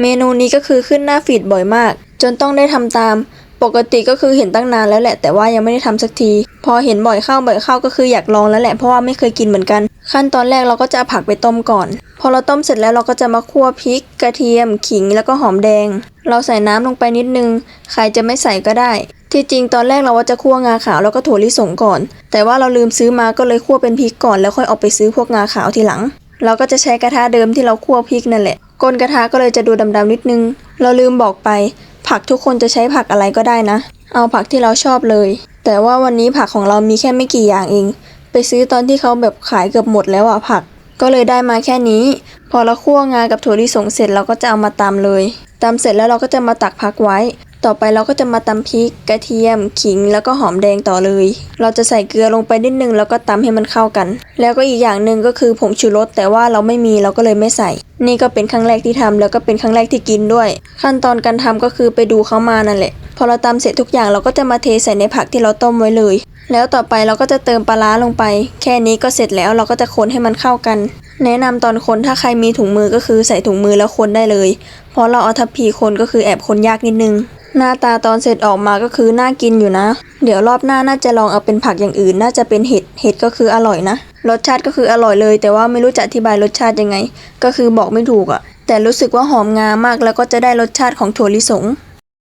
เมนูนี้ก็คือขึ้นหน้าฟีดบ่อยมาก จนต้องได้ทำตาม ปกติก็คือเห็นตั้งนานแล้วแหละ แต่ว่ายังไม่ได้ทำสักที พอเห็นบ่อยเข้าบ่อยเข้าก็คืออยากลองแล้วแหละเพราะว่าไม่เคยกินเหมือนกัน ขั้นตอนแรกเราก็จะผักไปต้มก่อน พอเราต้มเสร็จแล้วเราก็จะมาคั่วพริก กระเทียม ขิงแล้วก็หอมแดง เราใส่น้ำลงไปนิดนึง ใครจะไม่ใส่ก็ได้ ที่จริงตอนแรกเราว่าจะคั่วงาขาวแล้วก็ถั่วลิสงก่อน แต่ว่าเราลืมซื้อมาก็เลยคั่วเป็นพริกก่อนแล้วค่อยเอาไปซื้อพวกงาขาวทีหลังเราก็จะใช้กระทะเดิมที่เราคั่วพริกนั่นแหละ ก้นกระทะก็เลยจะดูดำๆนิดนึง เราลืมบอกไป ผักทุกคนจะใช้ผักอะไรก็ได้นะ เอาผักที่เราชอบเลย แต่ว่าวันนี้ผักของเรามีแค่ไม่กี่อย่างเอง ไปซื้อตอนที่เขาแบบขายเกือบหมดแล้วอะผัก ก็เลยได้มาแค่นี้ พอเราคั่วงากับถั่วลิสงเสร็จเราก็จะเอามาตำเลยตำเสร็จแล้วเราก็จะมาตักพักไว้ ต่อไปเราก็จะมาตำพริกกระเทียมขิงแล้วก็หอมแดงต่อเลย เราจะใส่เกลือลงไปนิดนึงแล้วก็ตำให้มันเข้ากัน แล้วก็อีกอย่างหนึ่งก็คือผงชูรสแต่ว่าเราไม่มีเราก็เลยไม่ใส่ นี่ก็เป็นครั้งแรกที่ทำแล้วก็เป็นครั้งแรกที่กินด้วย ขั้นตอนการทำก็คือไปดูเขามานั่นแหละ พอเราตำเสร็จทุกอย่างเราก็จะมาเทใส่ในผักที่เราต้มไว้เลย แล้วต่อไปเราก็จะเติมปลาร้าลงไป แค่นี้ก็เสร็จแล้วเราก็จะคนให้มันเข้ากัน แนะนำตอนคนถ้าใครมีถุงมือก็คือใส่ถุงมือแล้วคนได้เลย เพราะเราเอาทัพพีคนก็คือแอบคนยากนิดนึง หน้าตาตอนเสร็จออกมาก็คือน่ากินอยู่นะ เดี๋ยวรอบหน้าน่าจะลองเอาเป็นผักอย่างอื่น น่าจะเป็นเห็ด เห็ดก็คืออร่อยนะ รสชาติก็คืออร่อยเลย แต่ว่าไม่รู้จะอธิบายรสชาติยังไง ก็คือบอกไม่ถูกอะแต่รู้สึกว่าหอมงามากแล้วก็จะได้รสชาติของถั่วลิสง